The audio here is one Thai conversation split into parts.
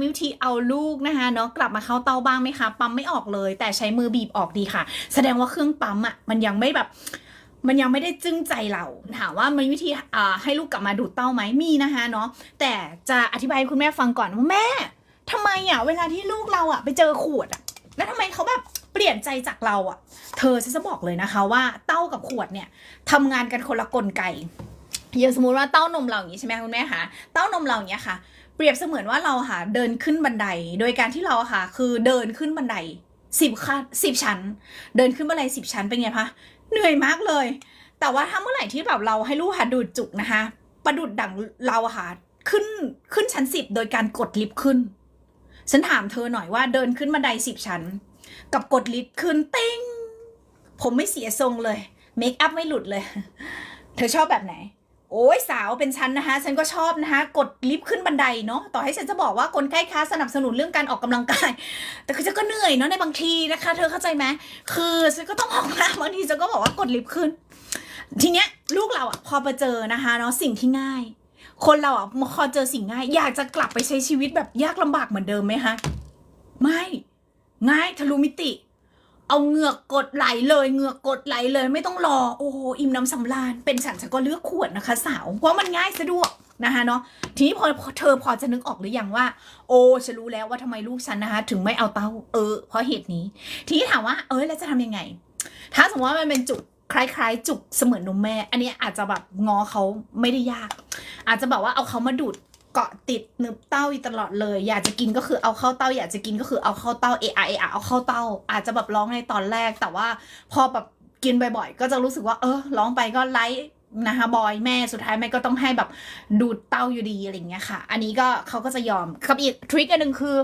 มีวิธีเอาลูกนะคะเนาะกลับมาเข้าเตาบ้างไหมคะ ปั๊มไม่ออกเลย แต่ใช้มือบีบออกดีค่ะ แสดงว่าเครื่องปั๊มอะมันยังไม่แบบมันยังไม่ได้จึ้งใจเราถามว่ามีวิธีอ่าให้ลูกกลับมาดูดเต้าไหมมีนะคะเนาะแต่จะอธิบายให้คุณแม่ฟังก่อนว่าแม่ทำไมอะเวลาที่ลูกเราอะไปเจอขวดอะแล้วทำไมเขาแบบเปลี่ยนใจจากเราอะ เธอฉันจะบอกเลยนะคะว่าเต้ากับขวดเนี่ยทำงานกันคนละกลไกอย่างสมมติว่าเต้านมเราอย่างนี้ใช่ไหมคุณแม่คะเต้านมเราอย่างนี้ค่ะ เปรียบเสมือนว่าเราค่ะเดินขึ้นบันได โดยการที่เราค่ะคือเดินขึ้นบันไดสิบขั้นสิบชั้น เดินขึ้นบันไดสิบชั้นเป็นไงคะเหนื่อยมากเลย แต่ว่าถ้าเมื่อไหร่ที่แบบเราให้ลูกค่ะดูดจุกนะคะประดุดดังเราค่ะขึ้นขึ้นชั้นสิบโดยการกดลิฟต์ขึ้น ฉันถามเธอหน่อยว่าเดินขึ้นบันไดสิบชั้น กับกดลิฟต์ขึ้นเต้งผมไม่เสียทรงเลยเมคอัพไม่หลุดเลย เธอชอบแบบไหน โอ้ยสาวเป็นฉันนะคะ ฉันก็ชอบนะคะ กดลิฟต์ขึ้นบันไดเนาะต่อให้ฉันจะบอกว่าคนใกล้ค้าสนับสนุนเรื่องการออกกำลังกาย แต่คือฉันก็เหนื่อยเนาะในบางทีนะคะ เธอเข้าใจไหมคือฉันก็ต้องออกนะบางทีฉันก็บอกว่ากดลิฟต์ขึ้น ทีเนี้ยลูกเราอะพอไปเจอนะคะเนาะสิ่งที่ง่าย คนเราอะพอเจอสิ่งง่าย อยากจะกลับไปใช้ชีวิตแบบยากลำบากเหมือนเดิมไหมคะไม่ ง่ายทะลุมิติ เอาเหงือกกดไหลเลยเหงือกกดไหลเลยไม่ต้องรอ โอ้โหอิ่มน้ำสำราญเป็นฉันฉันก็เลือกขวดนะคะ สาว เพราะมันง่ายสะดวกนะคะเนาะทีนี้พอเธอพอจะนึกออกหรือยังว่า โอ้ฉันรู้แล้วว่าทำไมลูกฉันนะคะ ถึงไม่เอาเต้าเออ เพราะเหตุนี้ ทีนี้ถามว่า เออแล้วจะทำยังไง ถ้าสมมติว่ามันเป็นจุกคล้าย ๆ จุกเสมือนนมแม่ อันนี้อาจจะแบบงอเขาไม่ได้ยาก อาจจะแบบว่าเอาเขามาดูด เกาะติดนึบเต้าอยู่ตลอดเลย อยากจะกินก็คือเอาเข้าเต้า อยากจะกินก็คือเอาเข้าเต้าเอะอะเอะอเอาเข้าเต้า อาจจะแบบร้องในตอนแรก แต่ว่าพอแบบกินบ่อยๆ ก็จะรู้สึกว่า เออร้องไปก็ไลฟ์นะคะบอยแม่สุดท้ายแม่ก็ต้องให้แบบดูดเต้าอยู่ดีอะไรเงี้ยค่ะ อันนี้ก็เขาก็จะยอมครับอีกทริคอันหนึ่งคือ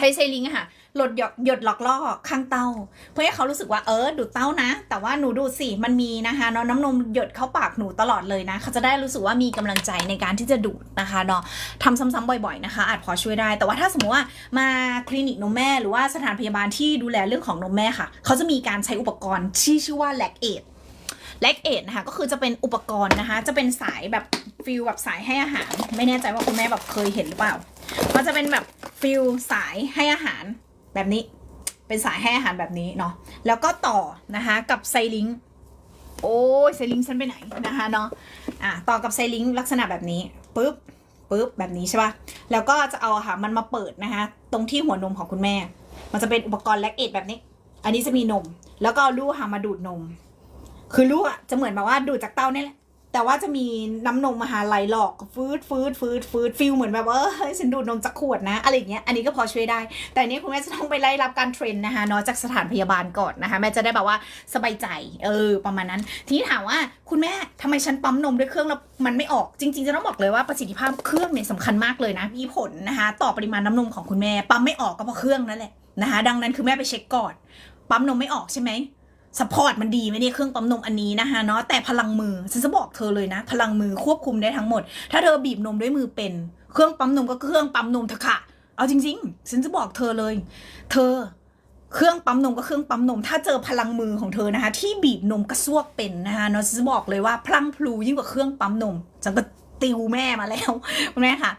ใช้ไซลิงอะค่ะหลดหยดหยดหลอกล่อข้างเต้า เพื่อให้เขารู้สึกว่าเออดูดเต้านะ แต่ว่าหนูดูสิมันมีนะคะเนาะน้ำนมหยดเข้าปากหนูตลอดเลยนะ เขาจะได้รู้สึกว่ามีกำลังใจในการที่จะดูดนะคะเนาะทำซ้ำๆบ่อยๆนะคะ อาจพอช่วยได้ แต่ว่าถ้าสมมติว่ามาคลินิกนมแม่หรือว่าสถานพยาบาลที่ดูแลเรื่องของนมแม่ค่ะ เขาจะมีการใช้อุปกรณ์ที่ชื่อว่าแลกเอทแลกเอทนะคะก็คือจะเป็นอุปกรณ์นะคะ จะเป็นสายแบบฟิลแบบสายให้อาหาร ไม่แน่ใจว่าคุณแม่แบบเคยเห็นหรือเปล่า มันจะเป็นแบบ ฟิลสายให้อาหารแบบนี้ เป็นสายให้อาหารแบบนี้เนาะแล้วก็ต่อนะคะกับไซลิงโอ้ยไซลิงฉันไปไหนนะคะเนาะอะต่อกับไซลิงลักษณะแบบนี้ปุ๊บปุ๊บแบบนี้ใช่ป่ะแล้วก็จะเอาอะค่ะมันมาเปิดนะคะตรงที่หัวนมของคุณแม่ มันจะเป็นอุปกรณ์แลกเอทแบบนี้ อันนี้จะมีนม แล้วก็เอาลูกหามาดูดนม คือลูกอะจะเหมือนแบบว่าดูดจากเต้านี่แหละ แต่ว่าจะมีน้ำนมมาหาไหลหลอกฟืดฟืดฟืดฟืดฟิลเหมือนแบบว่าเฮ้ยฉันดูดนมจากขวดนะอะไรอย่างเงี้ยอันนี้ก็พอช่วยได้ แต่อันนี้คุณแม่จะต้องไปไล่รับการเทรนนะคะเนาะจากสถานพยาบาลก่อนนะคะแม่จะได้แบบว่าสบายใจเออประมาณนั้น ทีนี้ถามว่าคุณแม่ทำไมฉันปั๊มนมด้วยเครื่องแล้วมันไม่ออกจริง ๆ จะต้องบอกเลยว่าประสิทธิภาพเครื่องเนี่ยสำคัญมากเลยนะมีผลนะคะต่อปริมาณน้ำนมของคุณแม่ปั๊มไม่ออกก็เพราะเครื่องนั่นแหละนะคะดังนั้นคือแม่ไปเช็คก่อนปั๊มนมไม่ออกใช่ไหม สปอร์ตมันดีไหมเนี่ยเครื่องปั๊มนมอันนี้นะคะเนาะแต่พลังมือฉันจะบอกเธอเลยนะ พลังมือควบคุมได้ทั้งหมด ถ้าเธอบีบนมด้วยมือเป็น เครื่องปั๊มนมก็เครื่องปั๊มนมเถอะค่ะ เอาจริง ๆ ฉันจะบอกเธอเลย เธอเครื่องปั๊มนมก็เครื่องปั๊มนม ถ้าเจอพลังมือของเธอนะคะ ที่บีบนมกระซวกเป็นนะคะเนาะฉันจะบอกเลยว่าพลังพลูยิ่งกว่าเครื่องปั๊มนมฉันก็ติวแม่มาแล้วแม่ค่ะ